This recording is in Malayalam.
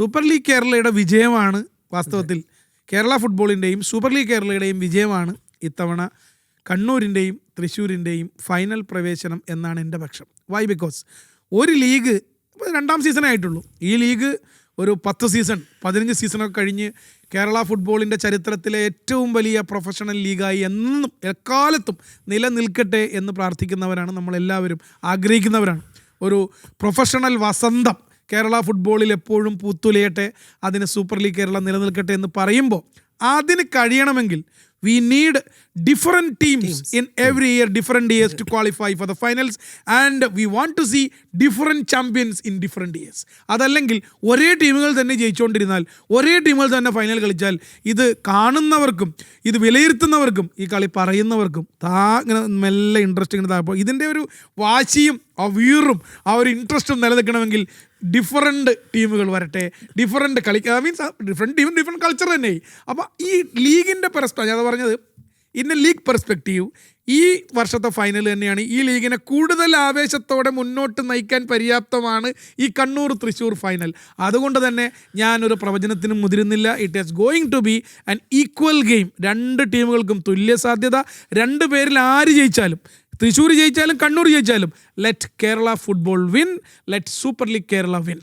സൂപ്പർ ലീഗ് കേരളയുടെ വിജയമാണ് വാസ്തവത്തിൽ കേരള ഫുട്ബോളിന്റെയും സൂപ്പർ ലീഗ് കേരളയുടെയും വിജയമാണ് ഇത്തവണ കണ്ണൂരിന്റെയും തൃശ്ശൂരിന്റെയും ഫൈനൽ പ്രവേശനം എന്നാണ് എന്റെ പക്ഷം. വൈ ബിക്കോസ് ഒരു ലീഗ് രണ്ടാം സീസണേ ആയിട്ടുള്ളൂ. ഈ ലീഗ് ഒരു പത്ത് സീസൺ പതിനഞ്ച് സീസണൊക്കെ കഴിഞ്ഞ് കേരള ഫുട്ബോളിന്റെ ചരിത്രത്തിലെ ഏറ്റവും വലിയ പ്രൊഫഷണൽ ലീഗായി എന്നും എക്കാലത്തും നിലനിൽക്കട്ടെ എന്ന് പ്രാർത്ഥിക്കുന്നവരാണ് നമ്മളെല്ലാവരും ആഗ്രഹിക്കുന്നവരാണ്. ഒരു പ്രൊഫഷണൽ വസന്തം കേരള ഫുട്ബോളിൽ എപ്പോഴും പൂത്തുലയട്ടെ അതിന് സൂപ്പർ ലീഗ് കേരള നിലനിൽക്കട്ടെ എന്ന് പറയുമ്പോൾ അതിന് കഴിയണമെങ്കിൽ we need different teams in every year different years to qualify for the finals and we want to see different champions in different years അതല്ലെങ്കിൽ ഒരേ ടീമുകൾ തന്നെ ജയിച്ചുകൊണ്ടിരുന്നാൽ ഒരേ ടീമുകൾ തന്നെ ഫൈനൽ കളിച്ചാൽ ഇത് കാണുന്നവർക്കും ഇത് വിലയിരുത്തുന്നവർക്കും ഈ കളി പറയുന്നവർക്കും താ ഇങ്ങനെ മെല്ലെ ഇൻട്രസ്റ്റ് ഇങ്ങനെ താപ്പോൾ ഇതിന്റെ ഒരു വാശിയും ആ വീറും ആ ഒരു ഇൻട്രസ്റ്റും നിലനിൽക്കണമെങ്കിൽ ഡിഫറെന്റ് ടീമുകൾ വരട്ടെ. ഡിഫറെന്റ് കളി means different team different culture തന്നെ. അപ്പോൾ ഈ ലീഗിന്റെ പെർസ്പെക്റ്റീവ് ഞാൻ പറഞ്ഞത്. എ ലീഗ് പെർസ്പെക്റ്റീവ് ഈ വർഷത്തെ ഫൈനൽ തന്നെയാണ്. ഈ ലീഗിനെ കൂടുതൽ ആവേശത്തോടെ മുന്നോട്ട് നയിക്കാൻ പര്യാപ്തമാണ് ഈ കണ്ണൂർ തൃശ്ശൂർ ഫൈനൽ അതുകൊണ്ട് തന്നെ ഞാനൊരു പ്രവചനത്തിനും മുതിരുന്നില്ല. It is going to be an equal game രണ്ട് ടീമുകൾക്കും തുല്യ സാധ്യത രണ്ട് പേരിൽ ആര് ജയിച്ചാലും തൃശ്ശൂർ ജയിച്ചാലും കണ്ണൂർ ജയിച്ചാലും let Kerala football win let super league Kerala win